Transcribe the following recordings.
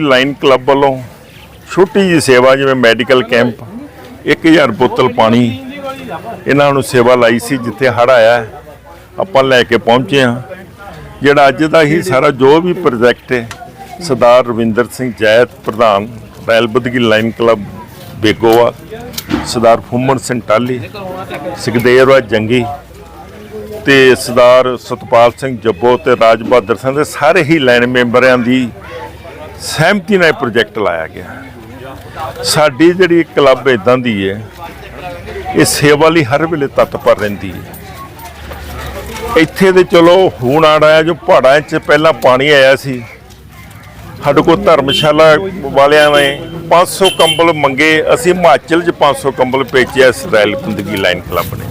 Line club ਵੱਲੋਂ ਛੋਟੀ ਜੀ ਸੇਵਾ, ਜਿਵੇਂ ਮੈਡੀਕਲ ਕੈਂਪ 1000 ਬੋਤਲ ਪਾਣੀ, ਇਹਨਾਂ ਨੂੰ ਸੇਵਾ ਲਾਈ ਸੀ, ਜਿੱਥੇ ਹੜ ਆਇਆ ਆਪਾਂ ਲੈ ਕੇ ਪਹੁੰਚੇ ਹਾਂ। ਜਿਹੜਾ ਅੱਜ ਦਾ ਹੀ ਸਾਰਾ ਜੋ ਵੀ ਪ੍ਰੋਜੈਕਟ ਹੈ, ਸਰਦਾਰ ਰਵਿੰਦਰ ਸਿੰਘ ਜੈਤ ਪ੍ਰਧਾਨ ਰੈਲ ਬਦਗੀ ਲਾਈਨ ਕਲੱਬ, ਬੇਗੋਆ, ਸਰਦਾਰ ਫੁੰਮਣ ਸਿੰਘ ਟਾਲੀ ਸੁਖਦੇਵ ਰਾਜ ਜੰਗੀ ਤੇ ਸਰਦਾਰ ਸਤਪਾਲ ਸਿੰਘ ਜੱਬੋ ਤੇ ਰਾਜ ਬਹਾਦਰ ਸਿੰਘ ਦੇ ਸਾਰੇ ਹੀ ਲਾਈਨ ਮੈਂਬਰਾਂ ਦੀ ਸਹਿਮਤੀ ਨਾਲ ਇਹ ਪ੍ਰੋਜੈਕਟ ਲਾਇਆ ਗਿਆ। ਸਾਡੀ ਜਿਹੜੀ ਕਲੱਬ ਇਦਾਂ ਦੀ ਹੈ ਇਹ ਸੇਵਾ ਲਈ ਹਰ ਵੇਲੇ ਤਤਪਰ ਰਹਿੰਦੀ ਹੈ ਇੱਥੇ ਤੇ ਚਲੋ, ਹੁਣ ਆਇਆ ਜੋ ਪਹਾੜਾਂ 'ਚ ਪਹਿਲਾਂ ਪਾਣੀ ਆਇਆ ਸੀ। ਸਾਡੇ ਕੋਲ ਧਰਮਸ਼ਾਲਾ ਵਾਲਿਆਂ ਨੇ 500 ਕੰਬਲ ਮੰਗੇ, ਅਸੀਂ ਹਿਮਾਚਲ 'ਚ 500 ਕੰਬਲ ਭੇਜਿਆ ਇਸਰਾਇਲ ਜ਼ਿੰਦਗੀ ਲਾਈਨ ਕਲੱਬ ਨੇ।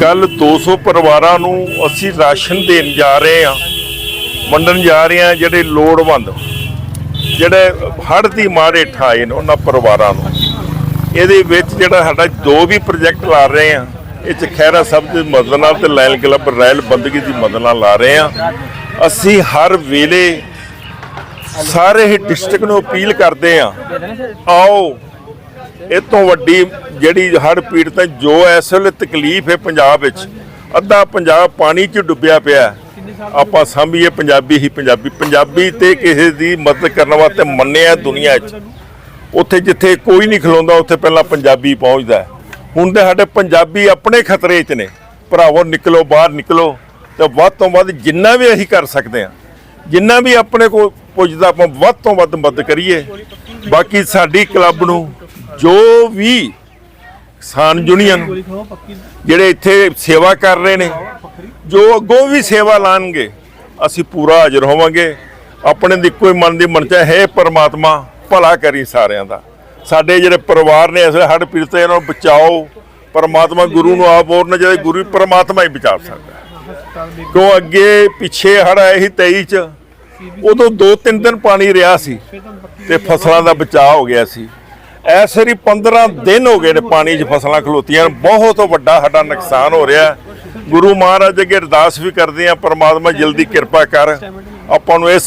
ਕੱਲ 200 ਪਰਿਵਾਰਾਂ ਨੂੰ ਅਸੀਂ ਰਾਸ਼ਨ ਦੇਣ ਜਾ ਰਹੇ ਹਾਂ, ਵੰਡਣ ਜਾ ਰਹੇ ਹਾਂ ਜਿਹੜੇ ਲੋੜਵੰਦ। ਜਿਹੜੇ ਹੜ੍ਹ ਦੀ ਮਾਰ ਹੇਠ ਆਏ ਨੇ ਉਹਨਾਂ ਪਰਿਵਾਰਾਂ ਨੂੰ। ਇਹਦੇ ਵਿੱਚ ਜਿਹੜਾ ਸਾਡਾ ਦੋ ਵੀ ਪ੍ਰੋਜੈਕਟ ਲਾ ਰਹੇ ਆ ਇਹ ਚ ਖੈਰਾ ਸਾਹਿਬ ਦੀ ਮਦਦ ਨਾਲ ਤੇ ਲਾਇਲ ਕਲੱਬ ਰੈਲ ਬੰਦਗੀ ਦੀ ਮਦਦ ਨਾਲ ਲਾ ਰਹੇ ਆ ਅਸੀਂ ਹਰ ਵੇਲੇ ਸਾਰੇ ਹੀ ਡਿਸਟ੍ਰਿਕਟ ਨੂੰ ਅਪੀਲ ਕਰਦੇ ਆ ਆਓ, ਇਹ ਤੋਂ ਵੱਡੀ ਜਿਹੜੀ ਹੜ੍ਹ ਪੀੜਤ ਹੈ, ਜੋ ਇਸ ਵੇਲੇ ਤਕਲੀਫ ਹੈ ਪੰਜਾਬ ਵਿੱਚ, ਅੱਧਾ ਪੰਜਾਬ ਪਾਣੀ 'ਚ ਡੁੱਬਿਆ ਪਿਆ ਆਪਾਂ ਸਾਂਭੀਏ ਪੰਜਾਬੀ ਹੀ ਪੰਜਾਬੀ। ਪੰਜਾਬੀ ਤੇ ਕਿਸੇ ਦੀ ਮਦਦ ਕਰਨ ਵਾਸਤੇ ਮੰਨਿਆ ਦੁਨੀਆ 'ਚ। ਉੱਥੇ ਜਿੱਥੇ ਕੋਈ ਨਹੀਂ ਖਲੋਂਦਾ ਉੱਥੇ ਪਹਿਲਾਂ ਪੰਜਾਬੀ ਪਹੁੰਚਦਾ। ਹੁਣ ਤੇ ਸਾਡੇ ਪੰਜਾਬੀ ਆਪਣੇ ਖਤਰੇ 'ਚ ਨੇ। ਭਰਾਵੋ ਨਿਕਲੋ ਬਾਹਰ ਨਿਕਲੋ। ਤੇ ਵੱਧ ਤੋਂ ਵੱਧ ਜਿੰਨਾ ਵੀ ਅਸੀਂ ਕਰ ਸਕਦੇ ਹਾਂ ਜਿੰਨਾ ਵੀ ਆਪਣੇ ਕੋਲ ਪੁੱਜਦਾ ਆਪਾਂ ਵੱਧ ਤੋਂ ਵੱਧ ਮਦਦ ਕਰੀਏ। ਬਾਕੀ ਸਾਡੀ ਕਲੱਬ ਨੂੰ ਜੋ ਵੀ ਕਿਸਾਨ ਯੂਨੀਅਨ ਜਿਹੜੇ ਇੱਥੇ ਸੇਵਾ ਕਰ ਰਹੇ ਨੇ ਜੋ ਅੱਗੋਂ ਵੀ ਸੇਵਾ ਲਾਣਗੇ, ਅਸੀਂ ਪੂਰਾ ਹਾਜ਼ਰ ਹੋਵਾਂਗੇ। ਆਪਣੇ ਦੀ ਕੋਈ ਮਨ ਦੀ ਮਨਚਾ ਹੈ ਪਰਮਾਤਮਾ, ਭਲਾ ਕਰੀ ਸਾਰਿਆਂ ਦਾ। ਸਾਡੇ ਜਿਹੜੇ ਪਰਿਵਾਰ ਨੇ, ਇਸ ਹੜ ਪੀੜਤ ਇਹਨਾਂ ਨੂੰ ਬਚਾਓ। ਪਰਮਾਤਮਾ ਗੁਰੂ ਨੂੰ ਆਪ ਹੋਰ ਨਾ ਜਿਹੜੇ ਗੁਰੂ ਪਰਮਾਤਮਾ ਹੀ ਬਚਾ ਸਕਦਾ ਕਿਉਂ ਅੱਗੇ ਪਿੱਛੇ ਹੜ ਆਏ ਸੀ 23 ਚ, ਉਦੋਂ ਦੋ ਤਿੰਨ ਦਿਨ ਪਾਣੀ ਰਿਹਾ ਸੀ ਤੇ ਫਸਲਾਂ ਦਾ ਬਚਾਅ ਹੋ ਗਿਆ ਸੀ। ਐਸ ਵਾਰੀ 15 ਦਿਨ ਹੋ ਗਏ ਨੇ ਪਾਣੀ 'ਚ ਫਸਲਾਂ ਖਲੋਤੀਆਂ, ਬਹੁਤ ਵੱਡਾ ਸਾਡਾ ਨੁਕਸਾਨ ਹੋ ਰਿਹਾ। ਗੁਰੂ ਮਹਾਰਾਜ ਅੱਗੇ ਅਰਦਾਸ ਵੀ ਕਰਦੇ ਆ ਪਰਮਾਤਮਾ ਜਲਦੀ ਕਿਰਪਾ ਕਰ। ਆਪਾਂ ਨੂੰ ਇਸ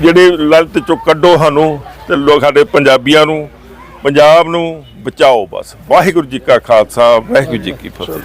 ਜਿਹੜੇ ਲਲਤ ਚੋਂ ਕੱਢੋ ਸਾਨੂੰ ਤੇ ਲੋਕ ਸਾਡੇ ਪੰਜਾਬੀਆਂ ਨੂੰ, ਪੰਜਾਬ ਨੂੰ ਬਚਾਓ ਬਸ। ਵਾਹਿਗੁਰੂ ਜੀ ਕਾ ਖਾਲਸਾ, ਵਾਹਿਗੁਰੂ ਜੀ ਕੀ ਫਤਿਹ।